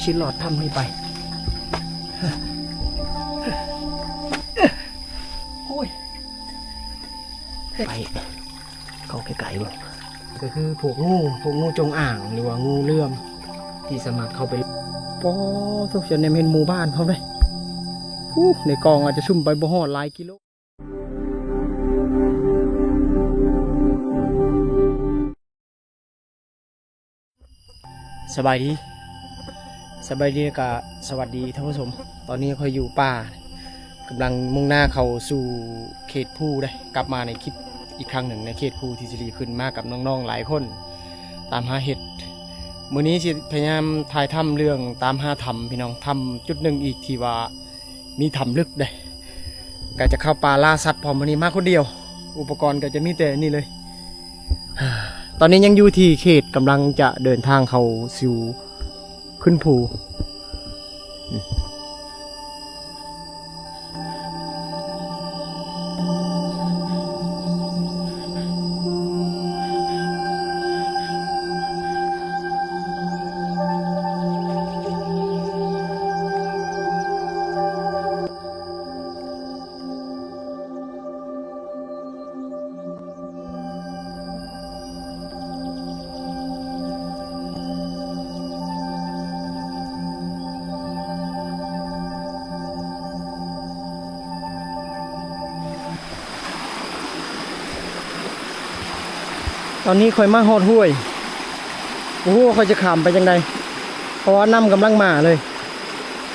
ชิ้นหลอดทำนี่ไปโอ้ยไปเขาไกลๆบ่ก็คือพวกงูพวกงูจงอ่างหรือว่างูเลื่อม ที่สามารเข้าไปปอทุกชนในเมนหมู่บ้านเขาเลยอู้ในกองอาจจะชุ่มไปบ่ฮอดหลายกิโล สบายดี สบายดีกับสวัสดีท่านผู้ชม ตอนนี้คอยอยู่ป่ากำลังมุ่งหน้าเข้าสู่เขตภูได้กลับมาในคลิปอีกครั้งหนึ่งในเขตภูที่จะรีขึ้นมากับน้องๆหลายคน ตามหาเห็ดมื้อนี้สิพยายามถ่ายทำเรื่องตามหาถ้ำพี่น้องถ้ำจุดหนึ่งอีกที่ว่ามีถ้ำลึกได้ก็จะเข้าป่าล่าสัตว์พร้อมวันนี้มาคนเดียว อุปกรณ์ก็จะมีแต่นี่เลย ตอนนี้ยังอยู่ที่เขตกำลังจะเดินทางเขาซิวขึ้นภู ตอนนี้คอยมาฮอดห้วยโอ้โหคอยจะขามไปยังไงเพราะว่าน้ำกำลังมาเลย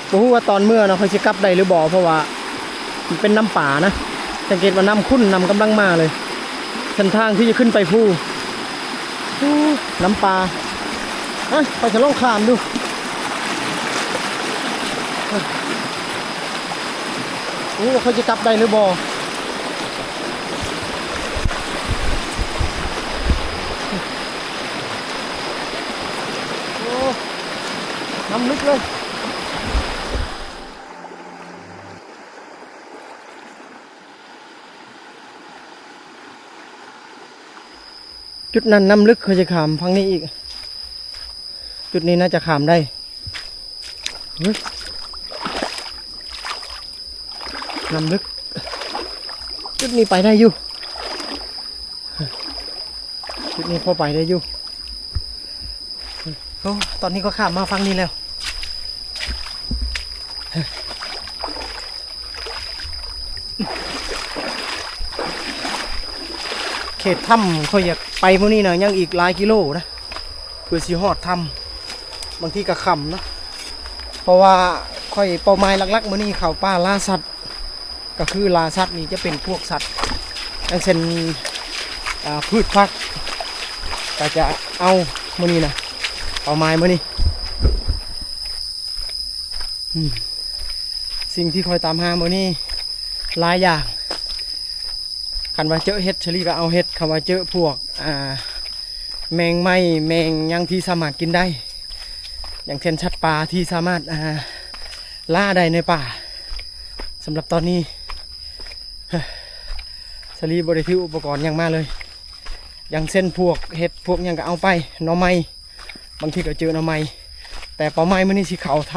โอ้โหว่าตอนเมื่อเนาะคอยจะกลับได้หรือบ่เพราะว่ามันเป็นน้ำป่านะสังเกตว่าน้ำขุ่นน้ำกำลังมาเลยเส้นทางที่จะขึ้นไปภูน้ำป่าอะไปจะลองขามดูโอ้เขาจะกลับได้หรือบ่ โอ้ น้ำลึกเลยจุดนั้นน้ำลึกเขาจะขามพังนี้อีก จุดนี้น่าจะขามได้น้ำลึก จุดนี้ไปได้อยู่จุดนี้พอไปได้อยู่โอ้ตอนนี้ก็ข้ามมาฟังนี้แล้ว เขตถ้ำเขาอยากไปมื่อนี้นะยังอีกหลายกิโลนะเพื่อสีหอดถ้ำบางทีก็คำนะเพราะว่าค่อยเป้าหมายหลักๆมื่อนี้เขาป่าล่าสัตว์ ก็คือล่าสัตว์นี่จะเป็นพวกสัตว์อย่างเช่นพืชพักก็จะเอามื่อนี้นะเอาไม้มานี่อืมสิ่งที่คอยตามหามื่อนี่หลายอย่าง คันว่าเจอเห็ดเฉลี่ก็เอาเห็ดคำว่าเจอพวกอ่าแมงไม้แมงยังที่สามารถกินได้ อย่างเช่นชัดปลาที่สามารถอ่าล่าได้ในป่าสำหรับตอนนี้เฮ้ยสลีบริทิวอุปกรณ์ยังมาเลย อย่างเช่นพวกเห็ดพวกยังก็เอาไปหน่อไม้บางทีก็เจอหน่อไม้แต่เป้าหมายมื่อนี้สิเขาท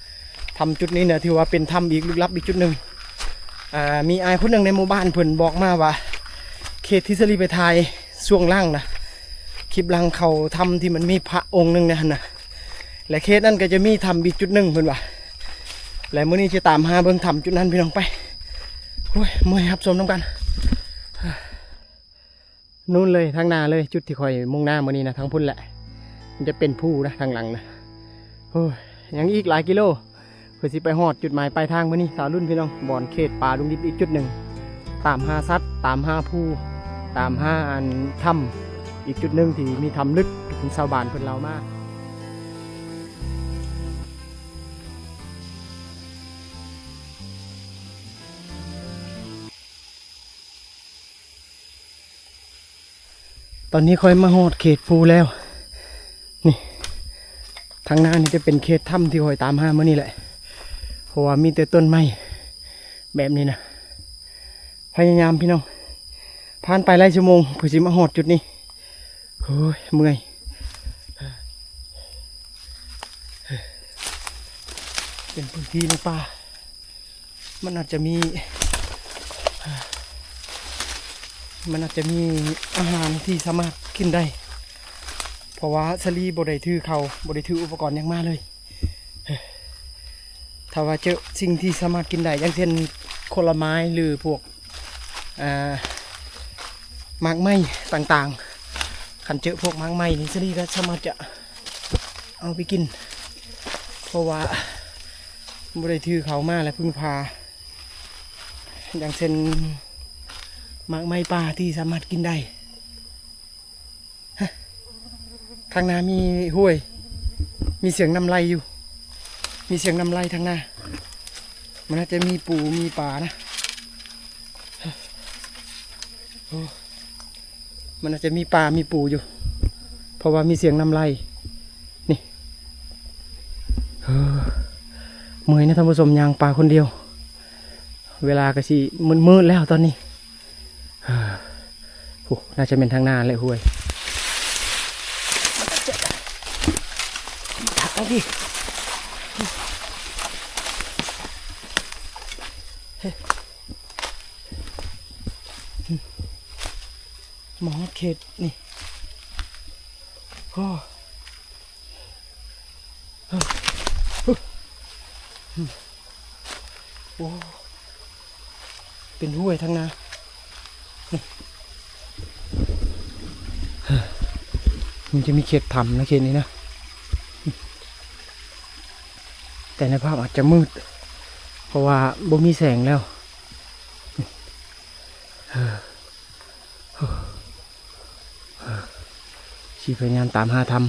ำทำจุดนี้เนี่ยถือว่าเป็นถ้ำอีกลึกลับอีกจุดหนึ่ง อ่ามีอายคนหนึ่งในหมู่บ้านเพิ่นบอกมาว่า เขตที่สลีไปทายช่วงล่างนะคลิปล่างเขาทำที่มันมีพระองค์หนึ่งเนยนะและเขตนั้นก็จะมีทำอีกจุดหนึ่งเพิ่นว่าและมื่อนี้จะตามหาเบิ่งทำจุดนั้นพี่น้องไปโอ้ยเมื่อยครับชมน้ำกันนู่นเลยทางหน้าเลยจุดที่คอยมุ่งหน้ามื่อนี้นะทางพุ่นแหละ มันจะเป็นผู้นะทางหลังนะโอ้ยยังอีกหลายกิโล เพื่อสิไปหอดจุดหมายปลายทางมื่อนี้สาวรุ่นพี่น้องบอนเขตป่าลุงดิบอีกจุดหนึ่งตามหาซัดตามหาผู้ตามหาอันถ้ำอีกจุดหนึ่งที่มีถ้ำลึกถึงชาวบ้านเพิ่นเรามากตอนนี้ค่อยมาหอดเขตภูแล้ว นี่ ทางหน้านี่จะเป็นเขตถ้ำที่คอยตามหาเมื่อนี่แหละ ราะว่ามีแต่ต้นไม้แบบนี้นะพยายามพี่น้องผ่านไปหลายชั่วโมงเพื่อสิมาหอดจุดนี้โอ้ยเมื่อยเป็นพื้นที่ในป่ามันอาจจะมี มันอาจจะมีอาหารที่สามารถกินได้ เพราะว่าสลีบได้ถือเขาบได้ถืออุปกรณ์ยังมาเลย ถ้าว่าเจอสิ่งที่สามารถกินได้อย่างเช่นผลไม้หรือพวกมากไม้ต่างๆขันเจอพวกมากไม้นี่สลีก็สามารถจะเอาไปกิน เพราะว่าบได้ถือเขามาและพึ่งพา อย่างเช่นมากไม้ป่าที่สามารถกินได้ฮะข้างหน้ามีห้วย มีเสียงน้ำไหลอยู่ มีเสียงน้ำไหลทางหน้า มันน่าจะมีปูมีปลานะโอ้มันน่าจจะมีปลา มีปูอยู่ เพราะว่ามีเสียงน้ำไหลนี่เออเมื่อยนะท่านผู้ชมยางปลาคนเดียว เวลาก็สิมืดแล้วตอนนี้โอ้น่าจะเป็นทางหน้าเลยห้วยถักดิ หมอเขตนี่ก็เอ้ออืมโอ้เป็นห้วยทั้งนานี่มันจะมีเขตทำนะเขตนี้นะ แต่ในภาพอาจจะมืด เพราะว่าบ่มีแสงแล้วเฮ้อีพยายามตามหาถ้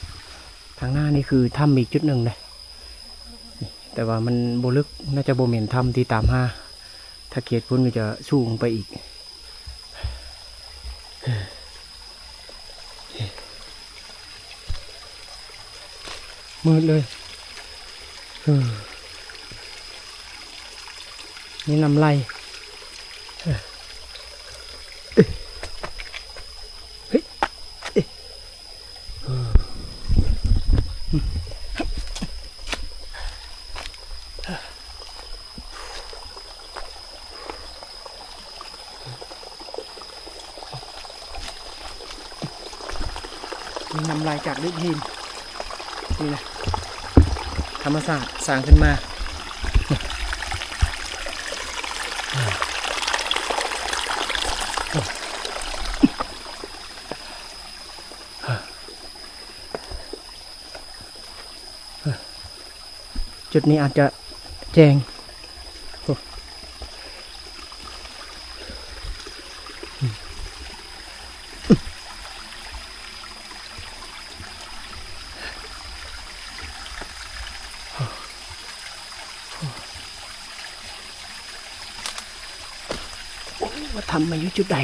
ำทางหน้านี่คือถ้ำอีกจุดหนึ่งเลยแต่ว่ามันโบลึกน่าจะโบเมนถ้ำที่ตามหาถ้าเขตพุ่นก็จะสูงไปอีกมืดเลยนี่นำไล่ มีน้ำลายจากลึกหินนี่นะธรรมศา สร้างขึ้นมา จุดนี้อาจจะแจงโอ้ว่าทำมา อยู่จุดใด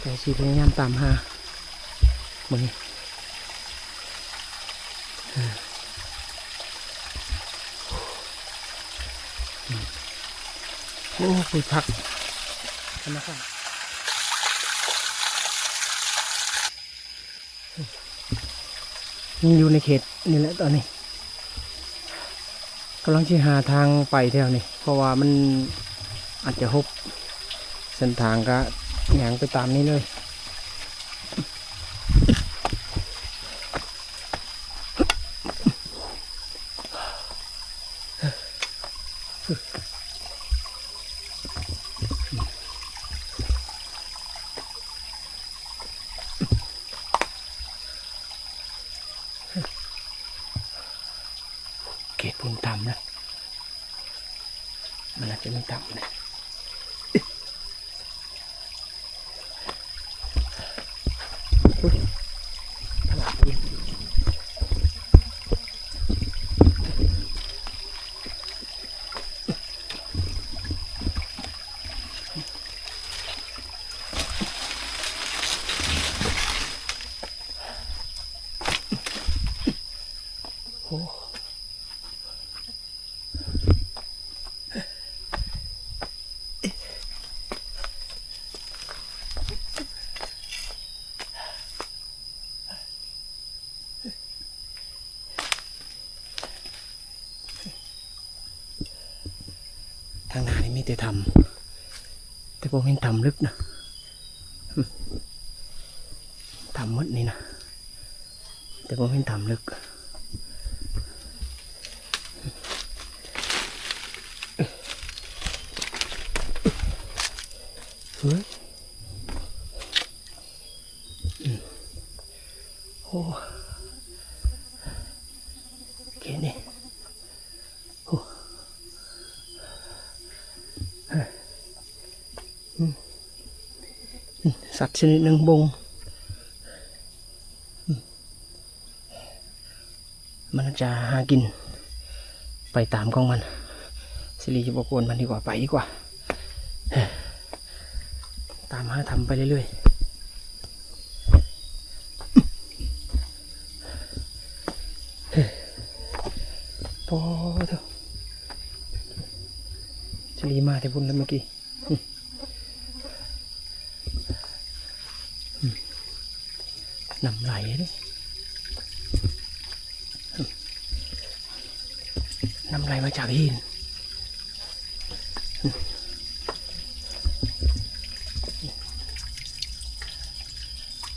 แต่ชีพยายามตามหาหมันโอ้ปุ๋ยผักธรรมชาติยังอยู่ในเขตนี่แหละตอนนี้กำลังจะหาทางไปแถวนี้เพราะว่ามัน อาจจะฮบเส้นทางก็แหงไปตามนี้เลยเขตพุ่นต่ำนะ มันอาจจะไม่ต่ำนะ ทั้งนาที่มีแต่ทำแต่ผมเห็นทำลึกนะทำหมดนี่นะแต่ผมเห็นทำลึก เฮ้ยอืมโอ้โอเคนี่โอ้เฮ้ยอืมอืมสัตว์ ชนิดหนึ่งบงมมันจะหากิน ไปตามของมัน สิริจะบอกวนมันดีกว่าไปดีกว่า ตามหาทำไปเรื่อยๆพอเถอะชลีมาแต่บุญแล้วเมื่อกี้อืมอืม น้ำไหลเลยน้ำไหลมาจากหิน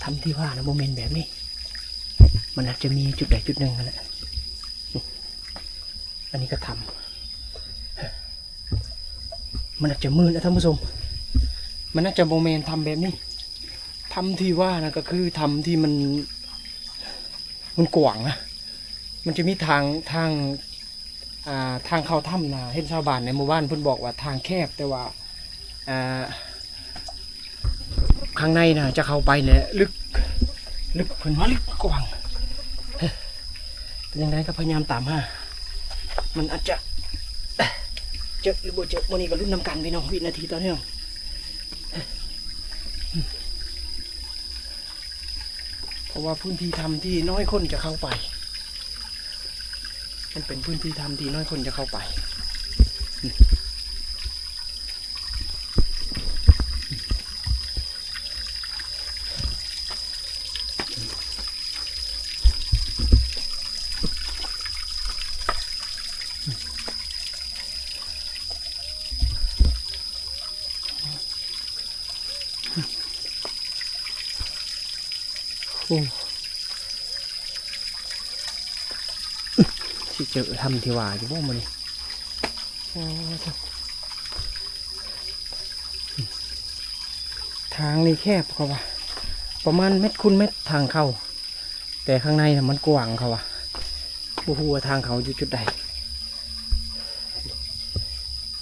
ทำที่ว่านะโมเมนต์แบบนี้ มันอาจจะมีจุดใดจุดหนึ่งนั่นแหละอันนี้ก็ทำมันอาจจะมืดนะท่านผู้ชม มันอาจจะโมเมนต์ทำแบบนี้ ทำที่ว่านะก็คือทำที่มัน มันกว้างนะ มันจะมีทางทางอ่าทางเข้าถ้ำนะเห็นชาวบ้านในหมู่บ้านเพิ่นบอกว่าทางแคบแต่ว่าอ่าข้างในนะจะเข้าไปเนี่ยลึกลึกเพิ่นว่าลึกกว้างเฮ้ยเป็นยังไงก็พยายามตามหามันอาจจะเอ๊ะเจอหรือบ่เจอวันนี้ก็ลุ้นนำกันพี่น้องวินาทีตอเนื่องเฮ้ยเพ ราะว่าพื้นที่ทำที่น้อยคนจะเข้าไป มันเป็นพื้นที่ทำที่น้อยคนจะเข้าไป โอ้ที่เจอทำที่ว่าอยู่บ่มันโอ้เจ้าทางนี่แคบเขาว่าประมาณเม็ดคูณเม็ดทางเข้า แต่ข้างในน่ะมันกว้างเขาว่าบูฮูว่าทางเขาอยู่จุดใด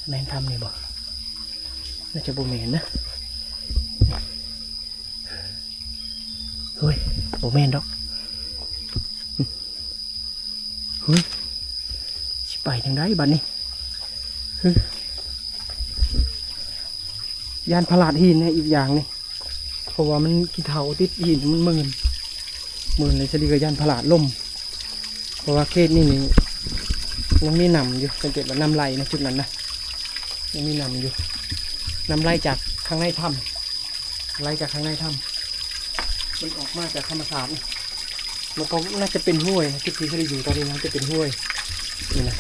แม่นทำนี่บ่น่าจะบ่แม่นนะเฮ้ยโอแมนดอกอืมเฮ้ยสิ ไปทางใดบัดนี้ยานพลาดหินนี่ยอีกอย่างนี่เพราะว่ามันกีเถาติดหินมันหมื่นมื่นเลยสดีกับยานพลาดล่มเพราะว่าเขตนี่นี่ยังมีนำอยู่สังเกตว่านำไหลนะจุดนั้นนะยังมีนำอยู่นำไหลจากข้างในถ้ำไหลจากข้างในถ้ำมันออกมาจากธรรมศาสตร์มันก็น่าจะเป็นห้วยนะที่พี่เขาได้อยู่ตอนนี้น่าจะเป็นห้วย นี่นะ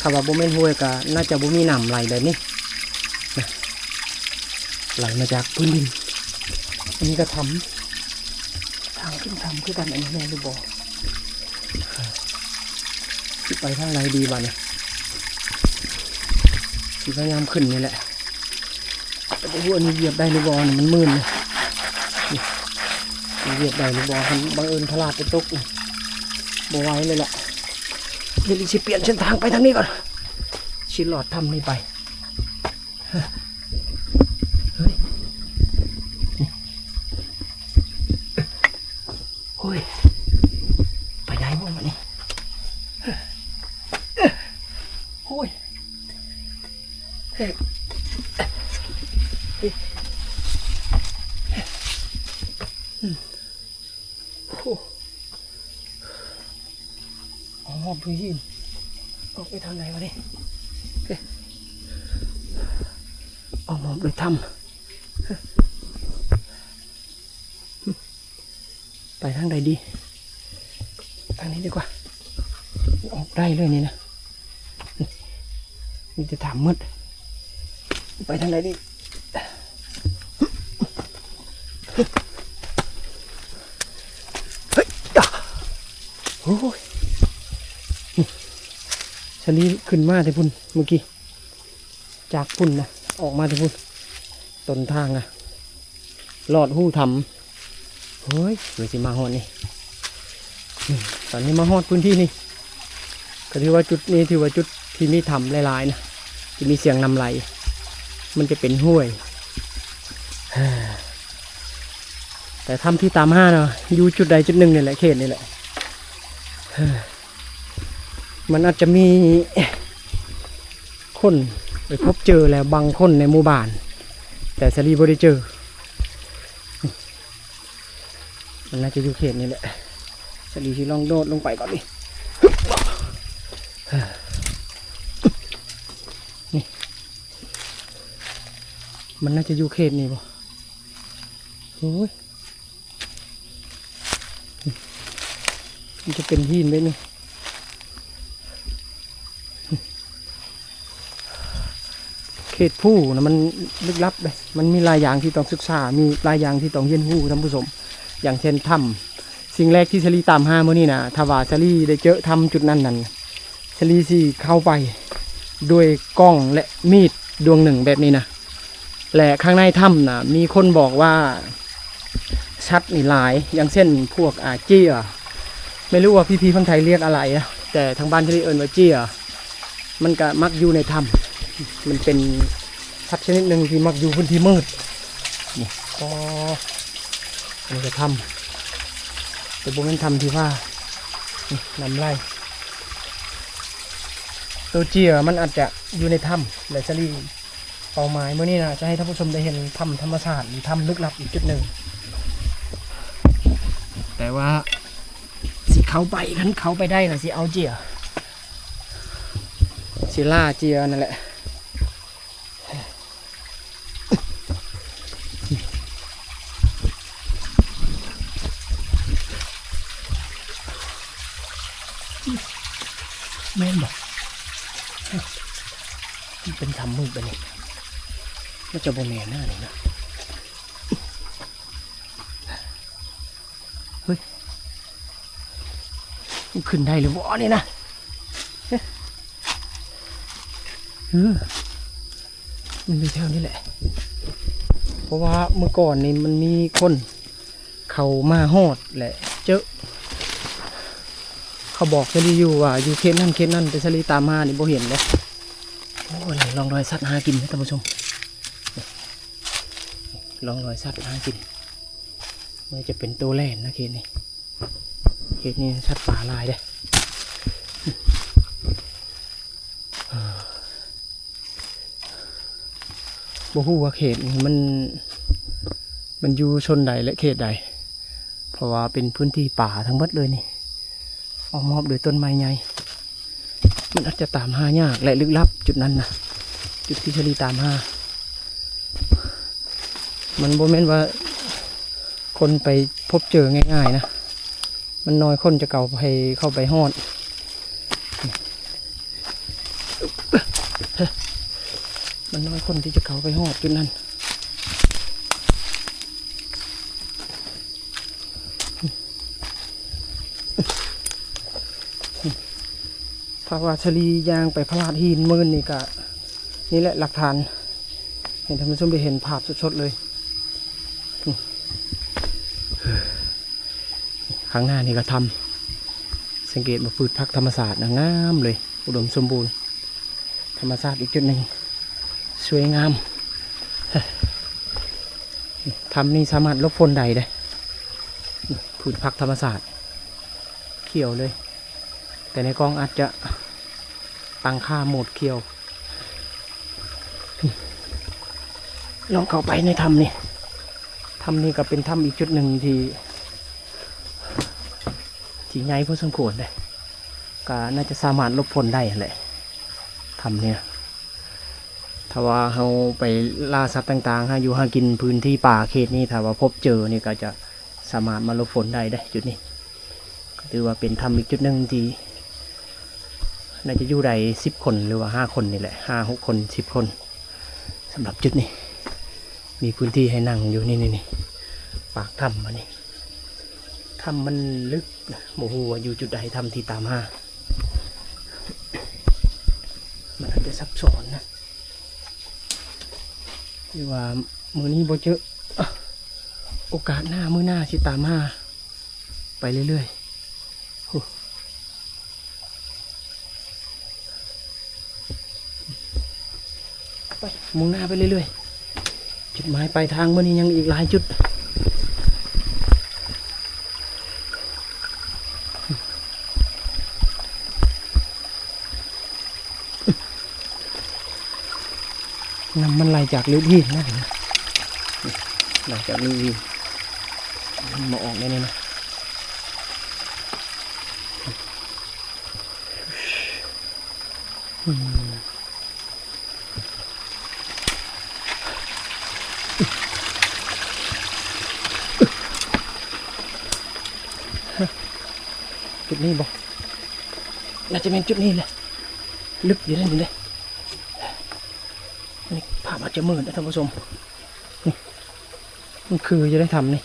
คำว่าบ่แม่นห้วยก็น่าจะบ่มีน้ำไหลแบบนี้นะไหลมาจากพื้นดิน อันนี้ก็ทำทางขึ้นทำคือกันอันนี้แม่รู้บอกสิไปทางไหนดีบ้าเนี่ยสิพยายามขึ้นนี่แหละแต่ว่าอันนี้เหยียบได้หรือบอลมันมืนเลยเหยียบได้หรือบอลบังเอิญพลาดไปตกนี่ บไหว้เลยแหละเดี๋ยวสิเปลี่ยนเส้นทางไปทางนี้ก่อนชิลลอดทำนี่ไปเฮ้ยโอ้ยไปได้บ้างวันนี่โอ้ยเฮ้ย โอ้อ๋อ พื้นที่ออกไปทางไหนวะนี่ยเอ๊ะออกมาไปทำไปทางใดดี ทางนี้ดีกว่า ออกได้เลยนี่นะมีแต่ถามมืดไปทางไหนดิเฮ้ยอะโอ้ย ชลีขึ้นมาแต่พุ่นเมื่อกี้ จากพุ่นนะออกมาแต่พุ่นต้นทางอะหลอดหู้ทำเฮ้ยเดี๋ยวสิมาหอดนี่นี่ตอนนี้มาหอดพื้นที่นี่ก็ถือว่าจุดนี้ถือว่าจุดที่มีทำหลายๆนะที่มีเสียงนำไหล มันจะเป็นห้วย แต่ถ้ำที่ตามห้าเนาะอยู่จุดใดจุดหนึ่งนี่แหละเขตนี่แหละ มันอาจจะมีคนไปพบเจอแล้วบางคนในหมู่บ้าน แต่สลีบ่ได้เจอ มันน่าจะอยู่เขตนี่แหละสลีที่ลองโดดลงไปก่อนดินี่มันน่าจะอยู่เขตนี่บ่โอ้ยมันจะเป็นหินไปนี่ เขตผู้นะมันลึกลับเลยมันมีหลายอย่างที่ต้องศึกษา มีหลายอย่างที่ต้องเรียนรู้ท่านผู้ชมอย่างเช่นถ้ำสิ่งแรกที่ชลีตามหาเมื่อนี้นะถ้าว่าชลีได้เจอถ้ำจุดนั้นนั้นชลีสีเข้าไปด้วยกล้องและมีดดวงหนึ่งแบบนี้นะและข้างในถ้ำนะมีคนบอกว่าชัดนี่หลาย อย่างเช่นพวกอาเจียไม่รู้ว่าพี่ๆพังไทยเรียกอะไรนะแต่ทางบ้านชลีเอิญว่าเจียมันก็มักอยู่ในถ้ำมันเป็น สัตว์ชนิดหนึ่งที่มักอยู่พื้นที่มืดนี่ก็มันจะทำแต่บุมันทำที่ว่านำไล่ตัวเจียมันอาจจะอยู่ในถ้ำและชลีเป้าหมายเมื่อนี้นะจะให้ท่านผู้ชมได้เห็นถ้ำธรรมชาติหรือถ้ำลึกลับอีกจุดหนึ่ง แต่ว่าสิเขาไปคันเขาไปได้นะสิเอาเจียสิล่าเจียนั่นแหละ แม่นบอกมันเป็นทำมืดไปนี่มันจะโบแมนหน้าเลยนะเฮ้ยมันขึ้นได้หรือวะนี่นะเออมันมีแถวนี้แหละ เพราะว่าเมื่อก่อนนี่มันมีคน เขามาฮอดแหละ เจอ เขาบอกชลีอยู่ว่าอยู่เขตนั่นเขตนั่นแต่ชลีตามมานี่บ่เห็นเลยโอ้ยลองรอยสัตว์หากินนะท่านผู้ชมลองรอยสัตว์หากินมันจะเป็นตัวแล่นนะเขตนี้เขตนี้สัตว์ป่าลายเด้บ่ฮู้ว่าเขตมันมันอยู่ชนใดและเขตใด เพราะว่าเป็นพื้นที่ป่าทั้งหมดเลยนี่ ออกมอบโดยต้นไม้ใหญ่ มันอาจจะตามหายากและลึกลับจุดนั้นนะจุดที่ชลีตามหา มันโบแมนว่า คนไปพบเจอง่าย ๆ นะ มันน้อยคนจะเก่าไปเข้าไปฮอดมันน้อยคนที่จะเข้าไปฮอดจุดนั้น ถ้าว่าชลียางไปพลาดหินมืนนี่ก็นี่แหละหลักฐาน เห็นท่านผู้ชมได้เห็นภาพสดๆเลยข้างหน้านี่ก็ทำสังเกตมาพืชพักธรรมศาสตร์นะงามเลย อุดมสมบูรณ์ ธรรมชาติอีกจุดหนึ่งสวยงามทำนี่สามารถลบฝนใดได้พืชพักธรรมศาสตร์เขียวเลย แต่ในกล้องอาจจะ ตั้งค่าโหมดเคียวลองเข้าไปในถ้ำนี่ถ้ำนี่ก็เป็นถ้ำอีกจุดหนึ่งที่ที่ใหญ่พอสมควรเลยก็น่าจะสามารถลบพ้นได้แหละถ้ำเนี่ยถ้าว่าเราไปล่าสัตว์ต่างๆหาอยู่หากินพื้นที่ป่าเขตนี้ถ้าว่าพบเจอนี่ก็จะสามารถมาลบฝนได้ได้จุดนี้ถือว่าเป็นถ้ำอีกจุดหนึ่งที่ น่าจะอยู่ได้สิบคนหรือว่าห้าคนนี่แหละห้าหกคนสิบคนสำหรับจุดนี้ มีพื้นที่ให้นั่งอยู่นี่นี่นี่ปากถ้ำมานี่ถ้ำมันลึกโมโหอยู่จุดใดถ้ำที่ตามห้ามันอาจจะซับซ้อนนะหรือว่ามือนี้บ่เจอโอกาสหน้ามือหน้าสิตามห้าไปเรื่อยๆโอ้ไป มุ่งหน้าไปเรื่อยๆ จุดหมายปลายทางเมื่อนี้ยังอีกหลายจุด น้ำมันไหลจากลิ้วที่นะนี่ไหลจากลิ้วที่มาออกได้เลยนะอืม จุดนี้บอกน่าจะเป็นจุดนี้แหละ ลึกอยู่นั่นอยู่เลยนี่ภาพอาจจะมืดนะท่านผู้ชมนี่มันคือจะได้ทำนี่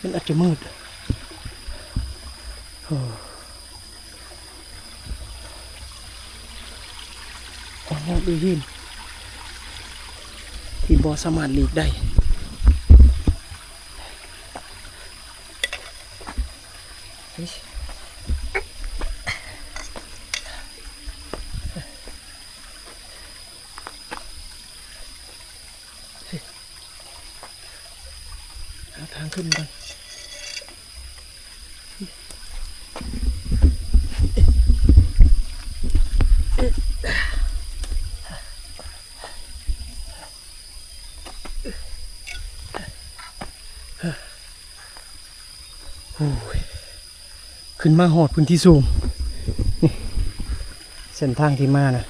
มันอาจจะมืดโอ้ ออกมาดูยินที่บอสามารถหลีกได้เฮ้ยหาทางขึ้นก่อน ขึ้นมาหอดพื้นที่สูงนี่เส้นทางที่มานะ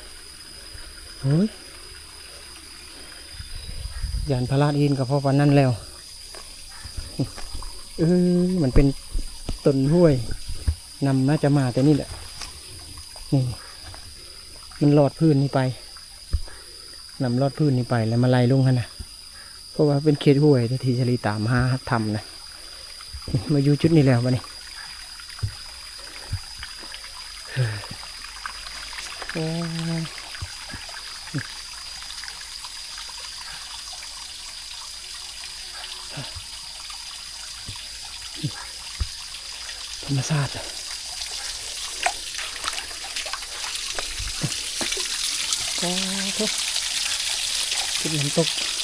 โอ้ยยานพระราชอินกับพ่อปานนั่นแล้วเออมันเป็นต้นห้วยนำน่าจะมาแต่นี่แหละนี่มันลอดพื้นนี่ไปนำลอดพื้นนี่ไปแล้วมาไล่ลงกันนะเพราะว่าเป็นเขตห้วยที่ทีชลีตามหาทำนะมาอยู่จุดนี้แล้ววะนี่เฮ้ย โอ้ธรรมชาติโอ้โหจุดน้ำตก